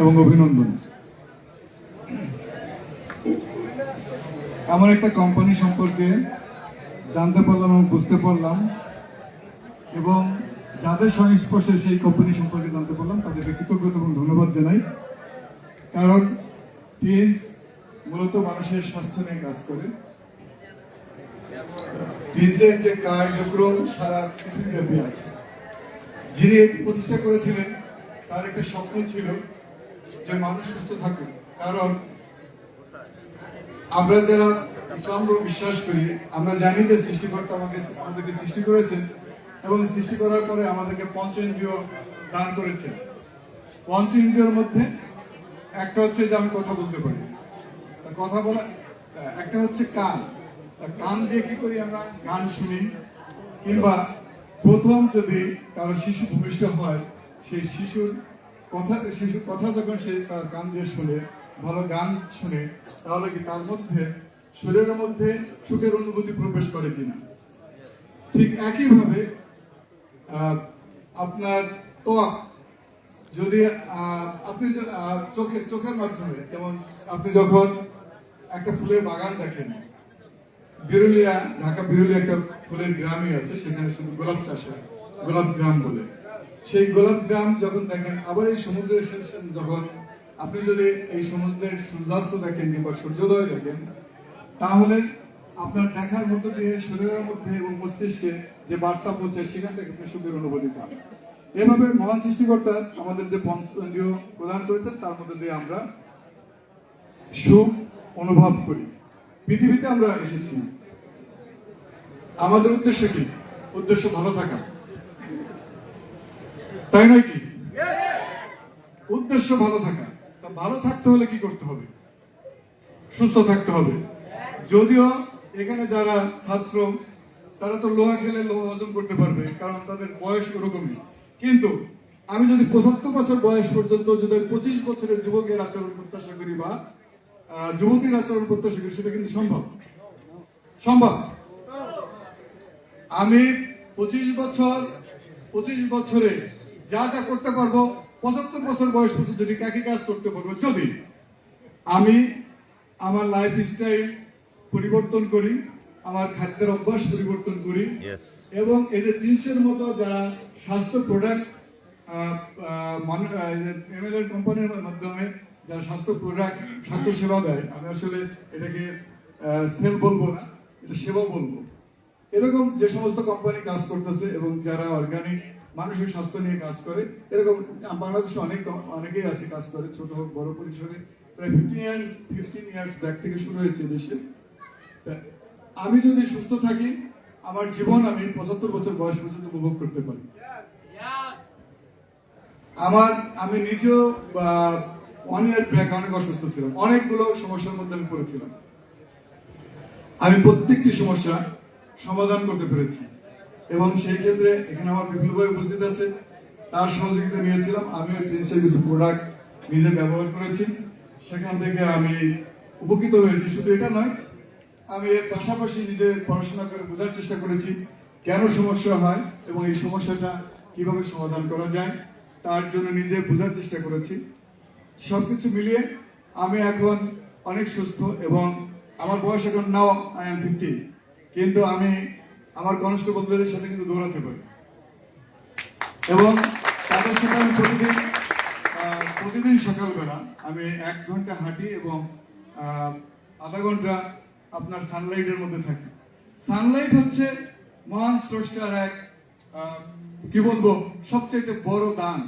এবং অভিনন্দন। আমার একটা কোম্পানি সম্পর্কে জানতে পারলাম এবং বুঝতে পারলাম এবং যাদের সংস্পর্শে সেই কোম্পানি সম্পর্কে জানতে পারলাম, তাদেরকে কৃতজ্ঞতা এবং ধন্যবাদ জানাই। কারণ টিএনস মূলত মানুষের স্বাস্থ্য নিয়ে কাজ করে। টিএনসের যে কার্যক্রম সারা পৃথিবীব্যাপী আছে। যিনি এটি প্রতিষ্ঠা করেছিলেন, তার একটা স্বপ্ন ছিল যে মানুষ সুস্থ থাকুক কারণ আমরা যারা ইসলাম ধর্ম বিশ্বাস করি, আমরা জানি যে সৃষ্টিকর্তা আমাকে আমাদেরকে সৃষ্টি করেছেন এবং সৃষ্টি করার পরে আমাদেরকে পঞ্চ ইন্দ্রিয় দান করেছেন। পঞ্চ ইন্দ্রিয়র মধ্যে একটা হচ্ছে যে আমি কথা বলতে পারি। কথা বলা একটা হচ্ছে কান। কান দিয়ে কি করি আমরা? গান শুনি। কিংবা প্রথম যদি কারও শিশু ভূমিষ্ঠ হয়, সেই শিশুর কথা শিশুর কথা যখন সে তার কান দিয়ে শুনে, ভালো গান শুনে, তাহলে কি তার মধ্যে শরীরের মধ্যে সুখের অনুভূতি প্রবেশ করে কিনা? ঠিক একইভাবে আপনার ত্বক, যদি আপনি চোখে, চোখের মাধ্যমে, যেমন আপনি যখন একটা ফুলের বাগান দেখেন, বিরুলিয়া, ঢাকা বিরুলিয়া একটা ফুলের গ্রামই আছে, সেখানে শুধু গোলাপ চাষ হয়, গোলাপ গ্রাম বলে। সেই গোলাপ গ্রাম যখন দেখেন, আবার এই সমুদ্রের যখন আপনি যদি এই সমুদ্রের সূর্যাস্ত দেখেন কিংবা সূর্যোদয় দেখেন, তাহলে আপনার দেখার মধ্য দিয়ে শরীরের মধ্যে এবং মস্তিষ্কে যে বার্তা পৌঁছায় সেখান থেকে আপনি সুখের অনুভূতি পান। এভাবে মহান সৃষ্টিকর্তা আমাদের যে পঞ্চেন্দ্রিয় প্রদান করেছেন, তার মধ্যে দিয়ে আমরা সুখ অনুভব করি। পৃথিবীতে আমরা এসেছি। আমাদের উদ্দেশ্য কি? উদ্দেশ্য ভালো থাকা। তাই নয় কি? উদ্দেশ্য ভালো থাকা। তা ভালো থাকতে হলে কি করতে হবে? সুস্থ থাকতে হবে। যদিও এখানে যারা ছাত্র তারা তো লোহা খেলে লোহা হজম করতে পারবে কারণ তাদের বয়স ওরকমই। কিন্তু আমি যদি পঁচাত্তর বছর বয়স পর্যন্ত যদি পঁচিশ বছরের যুবকের আচরণ প্রত্যাশা করি বা যুবতীর আচরণ প্রত্যাশা করি সেটা কিন্তু সম্ভব। সম্ভব? আমি পঁচিশ বছর পঁচিশ বছরে যা যা করতে পারব পঁচাত্তর বছর বয়স পর্যন্ত যদি একই কাজ করতে পারব। যদি আমি আমার লাইফ স্টাইল পরিবর্তন করি আমার খাদ্যের অভ্যাস পরিবর্তন করি এবং এদের জিনিসের মতো যারা স্বাস্থ্য প্রোডাক্ট এমএলএ কোম্পানির মাধ্যমে যারা স্বাস্থ্য প্রোডাক্ট স্বাস্থ্য সেবা দেয় আমি আসলে এটাকে সেল বলব না এটা সেবা বলব। এরকম যে সমস্ত কোম্পানি কাজ করতেছে এবং যারা অর্গানিক মানুষের স্বাস্থ্য নিয়ে কাজ করে। এরকম বাংলাদেশে অনেক, অনেকেই আছে কাজ করে, ছোট হোক, বড় পরিসরে প্রায় fifteen years fifteen years back থেকে শুরু হয়েছে দেশে। আমি যদি সুস্থ থাকি, আমার জীবন আমি পঁচাত্তর বছর বয়স পর্যন্ত উপভোগ করতে পারি। আমার, আমি নিজেও ওয়ান ইয়ার ব্যাক অনেক অসুস্থ ছিলাম। অনেকগুলো সমস্যার মধ্যে আমি পড়েছিলাম। আমি প্রত্যেকটি সমস্যা সমাধান করতে পেরেছি। এবং সেই ক্ষেত্রে এখানে আমার বিপুল ভাই উপস্থিত আছে। তার সহযোগিতা নিয়েছিলাম। আমিও টেন্সের কিছু প্রোডাক্ট নিজে ব্যবহার করেছি। সেখান থেকে আমি উপকৃত হয়েছি। শুধু এটা নয়, আমি এর পাশাপাশি নিজে পড়াশোনা করে বোঝার চেষ্টা করেছি কেন সমস্যা হয় এবং এই সমস্যাটা কীভাবে সমাধান করা যায় তার জন্য নিজে বোঝার চেষ্টা করেছি। সব কিছু মিলিয়ে আমি এখন অনেক সুস্থ এবং আমার বয়স এখন নাও আই এম ফিফটি কিন্তু আমি আমার কনস্টেবলদের সাথে কিন্তু দৌড়াতে পারি এবং তাদের সাথে আমি প্রতিদিন প্রতিদিন সকালবেলা আমি এক ঘণ্টা হাঁটি এবং আধা ঘণ্টা আপনার সানলাইটের মধ্যে থাকি। সানলাইট হচ্ছে মহান স্রষ্টার এক কি বলব সবচেয়ে বড় দান।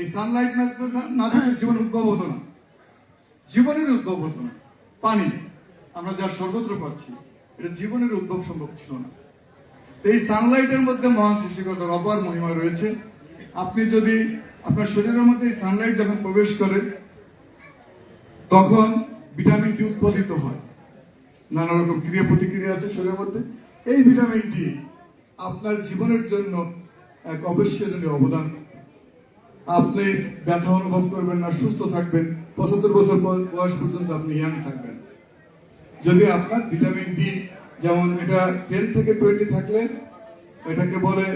এই সানলাইট না থাকলে জীবন উদ্ভব হতো না। জীবনের উদ্ভব হতো না। পানি, আমরা যা সর্বত্র পাচ্ছি, এটা জীবনের উদ্ভব সম্ভব ছিল না। এই সানলাইটের মধ্যে মহান সৃষ্টিকর্তার অপার মহিমা রয়েছে। আপনি যদি আপনার শরীরের মধ্যে এই সানলাইট যখন প্রবেশ করে, তখন ভিটামিন ডি উৎপাদিত হয়। নানা রকম ক্রিয়া প্রতিক্রিয়া আছে শরীরের মধ্যে। এই ভিটামিন ডি আপনার জীবনের জন্য এক অবশ্যজনীয় অবদান। আপনি ব্যথা অনুভব করবেন না, সুস্থ থাকবেন। পঁচাত্তর বছর বয়- বয়স পর্যন্ত আপনি ইয়াং থাকবেন। যদি আপনার ভিটামিন ডি যেমন এটা টেন থেকে টোয়েন্টি থাকলে এটাকে বলে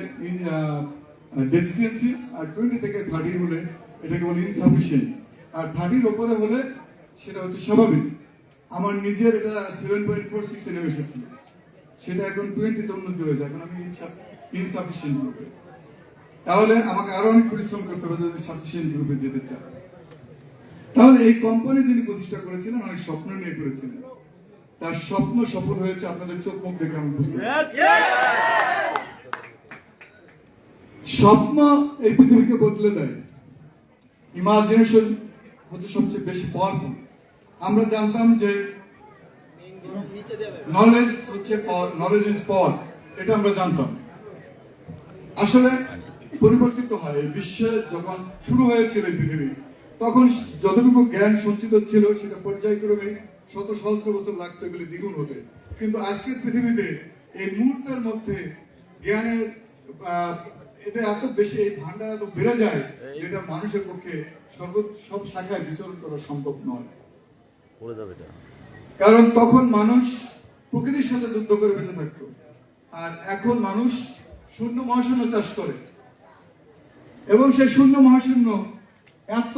ডেফিসিয়েন্সি আর টোয়েন্টি থেকে থার্টি হলে এটাকে বলে ইনসাফিসিয়েন্ট আর থার্টির ওপরে হলে সেটা হচ্ছে স্বাভাবিক। আমার নিজের এটা সেভেন পয়েন্ট ফোর সিক্স নেমে এসেছিল সেটা এখন টোয়েন্টিতে উন্নতি হয়েছে। এখন আমি ইনসাফিসিয়েন্ট গ্রুপে তাহলে আমাকে আরও অনেক পরিশ্রম করতে হবে যদি সাফিসিয়েন্ট গ্রুপে যেতে চাই। তাহলে এই কোম্পানি যিনি প্রতিষ্ঠা করেছিলেন, অনেক স্বপ্ন নিয়ে করেছিলেন। তার স্বপ্ন সফল হয়েছে আপনাদের চোখ মুখ দেখে আমি বুঝতে স্বপ্ন এই পৃথিবীকে বদলে দেয়। ইমাজিনেশন হচ্ছে সবচেয়ে বেশি পাওয়ারফুল আমরা জানতাম যে নলেজ হচ্ছে নলেজ ইজ পাওয়ার এটা আমরা জানতাম। আসলে পরিবর্তিত হয় এই বিশ্বে যখন শুরু হয়েছিল এই পৃথিবী তখন যতটুকু জ্ঞান সঞ্চিত ছিল সেটা পর্যায়ক্রমে শত সহস্র বছর লাগতো এগুলি দ্বিগুণ হতে কিন্তু আজকের পৃথিবীতে এই মুহূর্তের মধ্যে জ্ঞানের এটা এত বেশি এই ভান্ডার এত বেড়ে যায় যেটা মানুষের পক্ষে সর্ব সব শাখায় বিচরণ করা সম্ভব নয়। কারণ তখন মানুষ প্রকৃতির সাথে যুদ্ধ করে বেঁচে থাকতো। আর এখন মানুষ শূন্য মহাশূন্য চাষ করে। এবং সেই শূন্য মহাশূন্য এত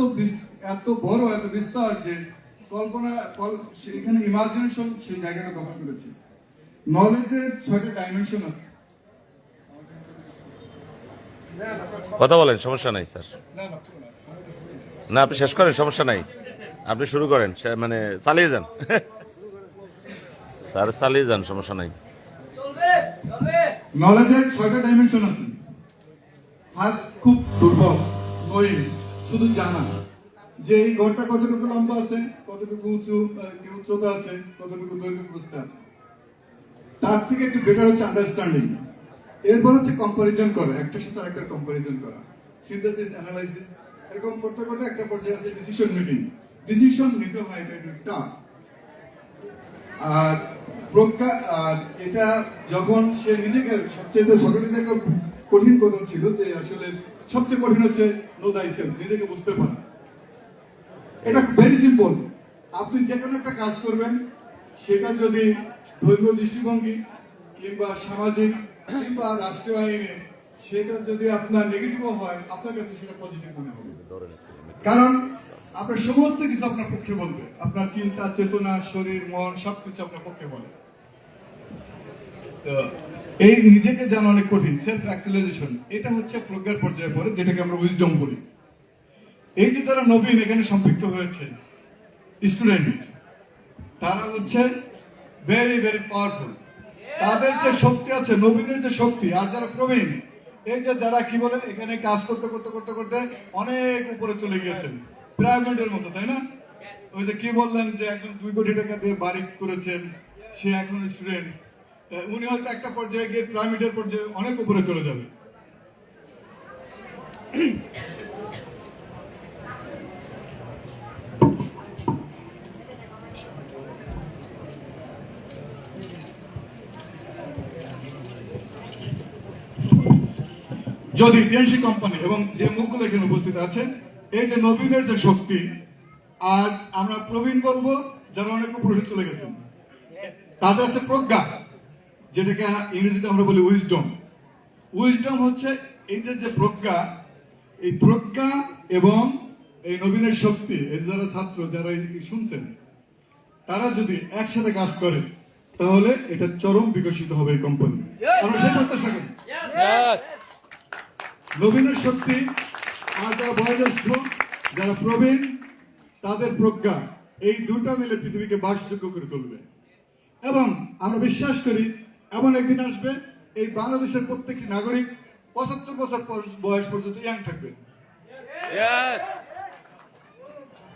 এত বড় এত বিস্তার যে কল্পনা এখানে ইমাজিনেশন সেই জায়গাটা দখল করেছে। নলেজের ছয়টা ডাইমেনশন আছে। কথা বলেন সমস্যা নাই স্যার। না আপনি শেষ করেন সমস্যা নাই। আপনি শুরু করেন মানে চালিয়ে যান। স্যার চালিয়ে যান সমস্যা নাই। নলেজের ছয়টা ডাইমেনশন আছে। ফার্স্ট খুব দুর্বল নই শুধু জানা। যে এই ঘরটা কতটুকু লম্বা আছে, কতটুকু উঁচু কি উচ্চতা আছে, কতটুকু দৈর্ঘ্য প্রস্থ আছে, তার থেকে একটু বেটার হচ্ছে আন্ডারস্ট্যান্ডিং এরপর হচ্ছে কম্পারিজন করা একটার সাথে আরেকটা কম্পারিজন করা। সিনথেসিস অ্যানালাইসিস এরকম করতে করতে একটা পর্যায়ে আছে ডিসিশন মেকিং ডিসিশন নিতে হয়, এটা একটু টাফ আর প্রজ্ঞা, আর এটা যখন সে নিজেকে সবচেয়ে সক্রেটিসের একটা কঠিন কথা ছিল, যে আসলে সবচেয়ে কঠিন হচ্ছে নো দাই নিজেকে বুঝতে পারা। এটা ভেরি সিম্পল আপনি যে কোনো একটা কাজ করবেন, সেটা যদি ধর্মীয় দৃষ্টিভঙ্গি কিংবা সামাজিক কিংবা রাষ্ট্রীয় আইনে সেটা যদি আপনার নেগেটিভ হয়, আপনার কাছে সেটা পজিটিভ মনে হবে। কারণ আপনার সমস্ত কিছু আপনার পক্ষে বলবে। আপনার চিন্তা, চেতনা, শরীর, মন, সবকিছু আপনার পক্ষে বলে। এই নিজেকে জানা অনেক কঠিন সেলফ অ্যাক্সুলাইজেশন এটা হচ্ছে প্রজ্ঞার পর্যায়ে পড়ে, যেটাকে আমরা উইজডম বলি। এই যে যারা নবীন এখানে সম্পৃক্ত হয়েছে স্টুডেন্ট তারা হচ্ছে ভেরি ভেরি পাওয়ারফুল তাদের যে শক্তি আছে, নবীনের যে শক্তি, আর যারা প্রবীণ, এই যে যারা কি বলে, এখানে কাজ করতে করতে করতে করতে অনেক উপরে চলে গিয়েছেন। পিরামিডের মতো, তাই না? ওই যে কি বললেন যে একজন দুই কোটি টাকা দিয়ে বাড়ি করেছেন, সে এখন স্টুডেন্ট উনি হয়তো একটা পর্যায়ে গিয়ে পিরামিডের পর্যায়ে অনেক উপরে চলে যাবে। যদি টিএনসি কোম্পানি এবং যে মুখগুলো এখানে উপস্থিত আছে এই যে নবীনের যে শক্তি, আর আমরা প্রবীণ বলব, যারা অনেক উপরে চলে গেছেন, তাদের আছে প্রজ্ঞা, যেটাকে ইংরেজিতে আমরা বলি উইজডম উইজডম হচ্ছে এই যে যে প্রজ্ঞা, এই প্রজ্ঞা এবং এই নবীনের শক্তি, এই যারা ছাত্র, যারা শুনছেন, তারা যদি একসাথে কাজ করে, তাহলে এটা চরম বিকশিত হবে এই কোম্পানি আমরা করি নবীনের শক্তি আর যারা বয়োজ্যেষ্ঠ যারা প্রবীণ তাদের প্রজ্ঞা এই দুটা মিলে পৃথিবীকে বাসযোগ্য করে তুলবে। এবং আমরা বিশ্বাস করি এমন একদিন আসবে এই বাংলাদেশের প্রত্যেকটি নাগরিক পঁচাত্তর বছর বয়স পর্যন্ত ইয়াং থাকবে।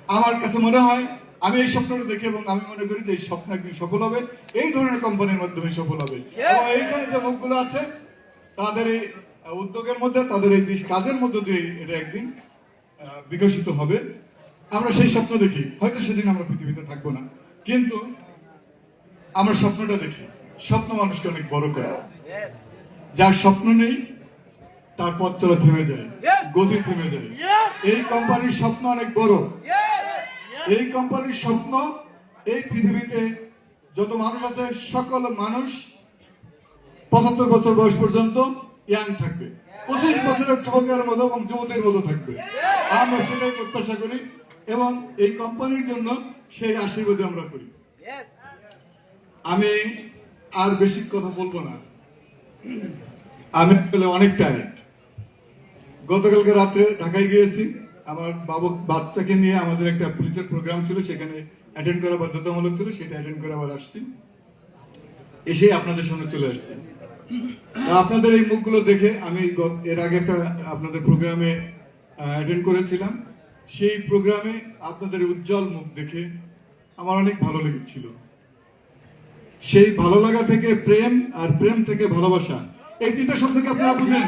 আমার কাছে মনে হয় আমি এই স্বপ্নটা দেখি এবং আমি মনে করি যে এই স্বপ্ন একদিন সফল হবে এই ধরনের কোম্পানির মাধ্যমে সফল হবে। এবং এইখানে যে মুখগুলো আছে তাদের উদ্যোগের মধ্যে, তাদের এই কাজের মধ্যে দিয়ে এটা একদিন বিকশিত হবে। আমরা সেই স্বপ্ন দেখি, হয়তো সেদিন আমরা পৃথিবীতে থাকব না। কিন্তু আমরা স্বপ্নটা দেখি, স্বপ্ন মানুষকে অনেক বড় করে। যার স্বপ্ন নেই, তার পথ চলা থেমে যায়, গতি থেমে যায়। এই কোম্পানির স্বপ্ন অনেক বড়। এই কোম্পানির স্বপ্ন, এই পৃথিবীতে যত মানুষ আছে, সকল মানুষ পঁচাত্তর বছর বয়স পর্যন্ত ইয়াং থাকবে। পঁচিশ বছরের যুবকের মতো এবং যুবতীর মতো থাকবে। আমরা সেটাই প্রত্যাশা করি এবং এই কোম্পানির জন্য সেই আশীর্বাদ আমরা করি। আমি আর বেশি কথা বলব না। আমি আসলে অনেক টায়ার্ড গতকালকে রাত্রে ঢাকায় গিয়েছি। আমার বাবু, বাচ্চাকে নিয়ে আমাদের একটা পুলিশের প্রোগ্রাম ছিল, সেখানে অ্যাটেন্ড করা বাধ্যতামূলক ছিল, সেটা অ্যাটেন্ড করে আবার আসছি। এসে আপনাদের সঙ্গে চলে আসছি। আপনাদের এই মুখগুলো দেখে আমি এর আগে একটা আপনাদের প্রোগ্রামে অ্যাটেন্ড করেছিলাম। সেই প্রোগ্রামে আপনাদের উজ্জ্বল মুখ দেখে আমার অনেক ভালো লেগেছিল। সেই ভালো লাগা থেকে প্রেম আর প্রেম থেকে ভালোবাসা, এই তিনটা শব্দ শব্দকে আপনারা বুঝেন।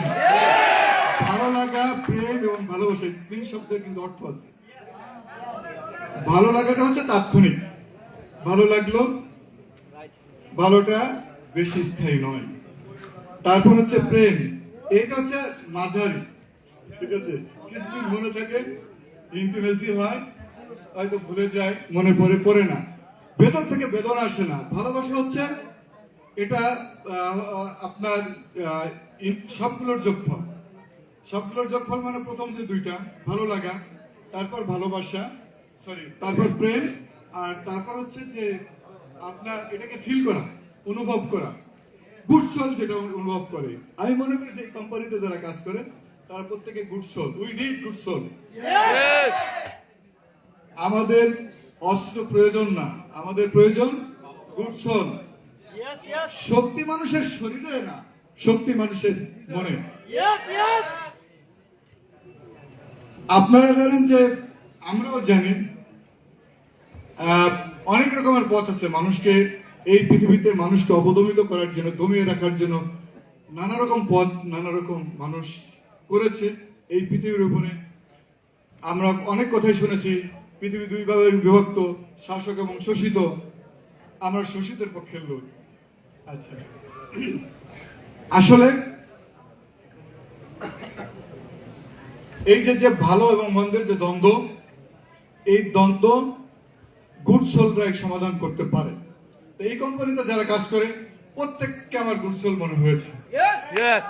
ভালো লাগা, প্রেম এবং ভালোবাসা, এই তিন শব্দের কিন্তু অর্থ আছে। ভালো লাগাটা হচ্ছে তাৎক্ষণিক। ভালো লাগল, ভালোটা বেশি স্থায়ী নয়। তারপর হচ্ছে প্রেম। এইটা হচ্ছে মাঝারি, ঠিক আছে? কিছুদিন মনে থাকে ইন্টিমেসি হয়, হয়তো ভুলে যায়, মনে পড়ে পড়ে না। ভেতর থেকে বেদনা আসে না। ভালোবাসা হচ্ছে এটা আপনার সবগুলোর যোগফল। সবগুলোর যোগফল মানে প্রথম যে দুইটা, ভালো লাগা, তারপর ভালোবাসা সরি তারপর প্রেম, আর তারপর হচ্ছে যে আপনার এটাকে ফিল করা, অনুভব করা। গুড সোল যেটা অনুভব করে। আমি মনে করি যে কোম্পানিতে যারা কাজ করে তারা প্রত্যেকে good soul we need good soul আমাদের অস্ত্র প্রয়োজন না। আমাদের প্রয়োজন গুড সোল শক্তি মানুষের শরীরে না শক্তি মানুষের মনে. আপনারা জানেন যে আমরাও জানি আহ, অনেক রকমের পথ আছে। মানুষকে এই পৃথিবীতে মানুষকে অবদমিত করার জন্য, দমিয়ে রাখার জন্য নানা রকম পথ নানা রকম মানুষ করেছে এই পৃথিবীর উপরে। আমরা অনেক কথাই শুনেছি, পৃথিবী দুই ভাবে বিভক্ত, শাসক এবং শোষিত। আমরা শোষিতের পক্ষের লোক। আচ্ছা। আসলে এই যে যে ভালো এবং মন্দের যে দ্বন্দ্ব, এই দ্বন্দ্ব গুড সোলরাই সমাধান করতে পারে। এই কোম্পানিতে যারা কাজ করে প্রত্যেককে আমার গুড সোল মনে হয়েছে। Yes, Yes.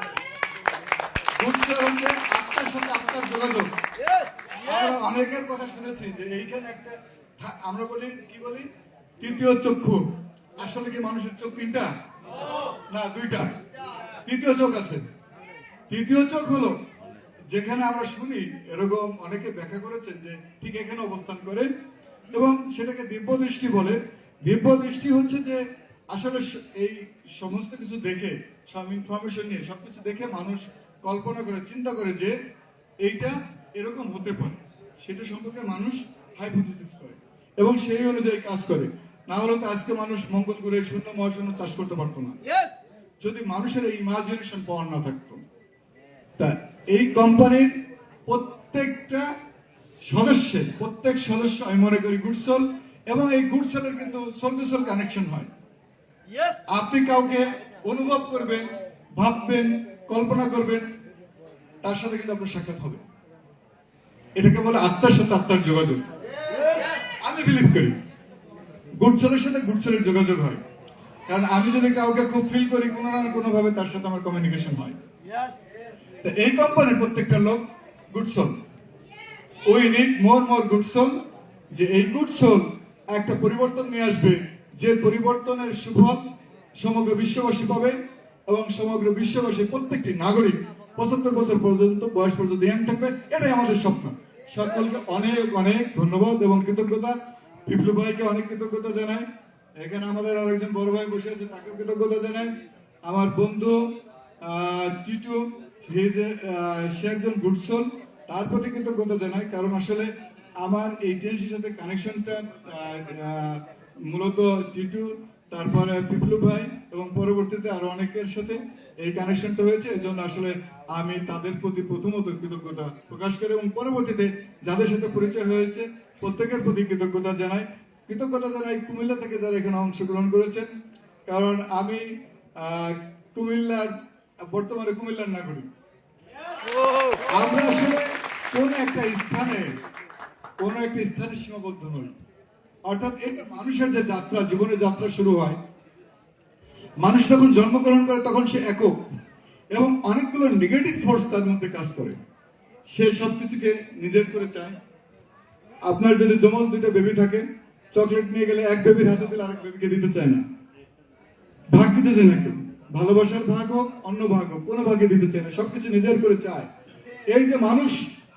গুড সোল হচ্ছে আত্মার সাথে আত্মার যোগাযোগ। আমরা অনেকের কথা শুনেছি যে এইখানে একটা আমরা বলি কি বলি? তৃতীয় চক্ষু। আসলে কি মানুষের চোখ তিনটা? না দুইটা। তৃতীয় চোখ আছে। তৃতীয় চোখ হলো যেখানে আমরা শুনি এরকম অনেকে ব্যাখ্যা করেছেন যে ঠিক এখানে অবস্থান করে এবং সেটাকে দিব্য দৃষ্টি বলে দিব্য দৃষ্টি হচ্ছে যে আসলে এই সমস্ত কিছু দেখে সব ইনফরমেশন নিয়ে সবকিছু দেখে মানুষ কল্পনা করে চিন্তা করে যে এইটা এরকম হতে পারে। সেটা সম্পর্কে মানুষ হাইপোথিসিস করে এবং সেই অনুযায়ী কাজ করে। না হলে তো আজকে মানুষ মঙ্গল করে শূন্য মহাশূন্য চাষ করতে পারতো না। যদি মানুষের এই ইমাজিনেশন পাওয়ার না থাকতো তা এই কোম্পানির প্রত্যেকটা সদস্যের প্রত্যেক সদস্য আমি মনে করি গুডসোল এবং এই গুডসোলের কিন্তু সোল টু সোল কানেকশন হয় আপনি কাউকে অনুভব করবেন ভাববেন কল্পনা করবেন তার সাথে কিন্তু আপনার সাক্ষাৎ হবে। এটাকে বলে আত্মার সাথে আত্মার যোগাযোগ। আমি বিলিভ করি। গুডসলের সাথে গুডসলের যোগাযোগ হয়। কারণ আমি যদি কাউকে খুব ফিল করি কোনো না কোনো ভাবে তার সাথে আমার কমিউনিকেশন হয়। এই কোম্পানির প্রত্যেকটা লোক good soul we need more more good soul যে এই গুড সোল একটা পরিবর্তন নিয়ে আসবে। যে পরিবর্তনের সুফল সমগ্র বিশ্ববাসী পাবে এবং সমগ্র বিশ্ববাসী প্রত্যেকটি নাগরিক পঁচাত্তর বছর পর্যন্ত, বয়স পর্যন্ত ইয়াং থাকবে। এটাই আমাদের স্বপ্ন। সকলকে অনেক অনেক ধন্যবাদ এবং কৃতজ্ঞতা। বিপ্লব ভাইকে অনেক কৃতজ্ঞতা জানাই। এখানে আমাদের আরেকজন বড় ভাই বসে আছে, তাকেও কৃতজ্ঞতা জানাই। আমার বন্ধু টিটু, সে একজন গুড সোল তার প্রতি কৃতজ্ঞতা জানাই। কারণ আসলে আমার এই টেন্সির সাথে কানেকশনটা মূলত জিটু তারপরে পিপলু ভাই এবং পরবর্তীতে আরও অনেকের সাথে এই কানেকশনটা হয়েছে। এই জন্য আসলে আমি তাদের প্রতি প্রথমত কৃতজ্ঞতা প্রকাশ করি এবং পরবর্তীতে যাদের সাথে পরিচয় হয়েছে প্রত্যেকের প্রতি কৃতজ্ঞতা জানাই। কৃতজ্ঞতা জানাই কুমিল্লা থেকে যারা এখানে অংশগ্রহণ করেছেন। কারণ আমি কুমিল্লার বর্তমানে কুমিল্লার নাগরিক। আমরা আসলে কোন একটা স্থানে কোন একটা স্থানে সীমাবদ্ধ নই অর্থাৎ এই মানুষের যে যাত্রা, জীবনের যাত্রা শুরু হয়, মানুষ যখন জন্মগ্রহণ করে তখন সে একক এবং অনেকগুলো নেগেটিভ ফোর্স তার মধ্যে কাজ করে। সে সবকিছুকে নিজের করে চায়। আপনার যদি জমল দুইটা বেবি থাকে চকলেট নিয়ে গেলে এক বেবির হাতে দিলে আরেক বেবিকে দিতে চায় না। ভাগ দিতে চায় না কেউ। ভালোবাসার ভাগ হোক, অন্য ভাগ হোক, কোনো ভাগে দিতে চায় না। সবকিছু নিজের করে চায়। এই যে মানুষ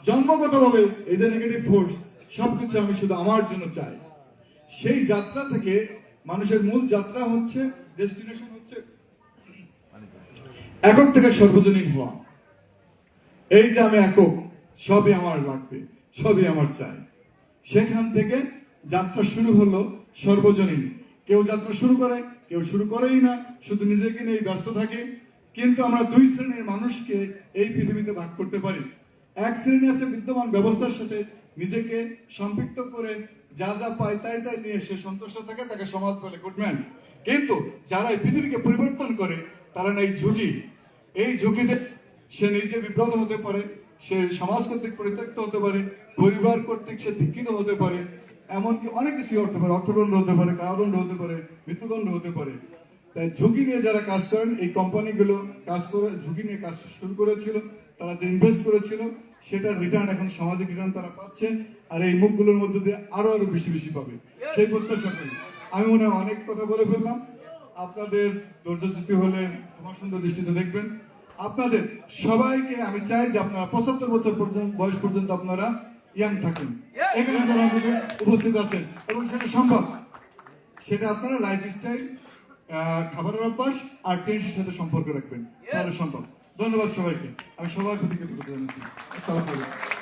জন্মগত ভাবে এই যে নেগেটিভ ফোর্স সবকিছু আমি শুধু আমার জন্য চাই। সেই যাত্রা থেকে মানুষের মূল যাত্রা হচ্ছে ডেস্টিনেশন হচ্ছে একক থেকে সর্বজনীন হওয়া। এই যে আমি একক, সবই আমার লাগবে, সবই আমার চাই। সেখান থেকে যাত্রা শুরু হলো সর্বজনীন। কেউ যাত্রা শুরু করে, কেউ শুরু করেই না, শুধু নিজেকে নিয়ে ব্যস্ত থাকে। কিন্তু আমরা দুই শ্রেণির মানুষকে এই পৃথিবীতে ভাগ করতে পারি। এক শ্রেণি আছে বিদ্যমান ব্যবস্থার সাথে নিজেকে সম্পৃক্ত করে যা যা পায় তাই তাই নিয়ে সে সন্তুষ্ট থাকে, তাকে সমাজ বলে গুডম্যান কিন্তু যারা এই পৃথিবীকে পরিবর্তন করে, তারা এই ঝুঁকি। এই ঝুঁকিতে সে নিজে বিব্রত হতে পারে, সে সমাজ কর্তৃক পরিত্যক্ত হতে পারে, পরিবার কর্তৃক সে দীক্ষিত হতে পারে, এমনকি অনেক কিছু হতে পারে, অর্থদণ্ড হতে পারে, কারাদণ্ড হতে পারে, মৃত্যুদণ্ড হতে পারে। তাই ঝুঁকি নিয়ে যারা কাজ করেন, এই কোম্পানিগুলো কাজ করে, ঝুঁকি নিয়ে কাজ শুরু করেছিল, তারা যে ইনভেস্ট করেছিল সেটার রিটার্ন এখন সামাজিক রিটার্ন তারা পাচ্ছে, আর এই মুখগুলোর মধ্যে দিয়ে আরও আরও বেশি বেশি পাবে। সেই প্রত্যাশা করি। আমি মনে হয় অনেক কথা বলে ফেললাম। আপনাদের ধৈর্যচ্যুতি হলে ক্ষমা সুন্দর দৃষ্টিতে দেখবেন। আপনাদের সবাইকে আমি চাই যে আপনারা পঁচাত্তর বছর পর্যন্ত, বয়স পর্যন্ত আপনারা ইয়াং থাকেন। এখানে যারা উপস্থিত আছেন, এবং সেটা সম্ভব, সেটা আপনারা লাইফ স্টাইল খাবারের অভ্যাস আর টেন্সের সাথে সম্পর্ক রাখবেন। তাহলে সম্ভব। ধন্যবাদ সবাইকে। আমি সবার প্রতি জানাচ্ছি। আসসালামু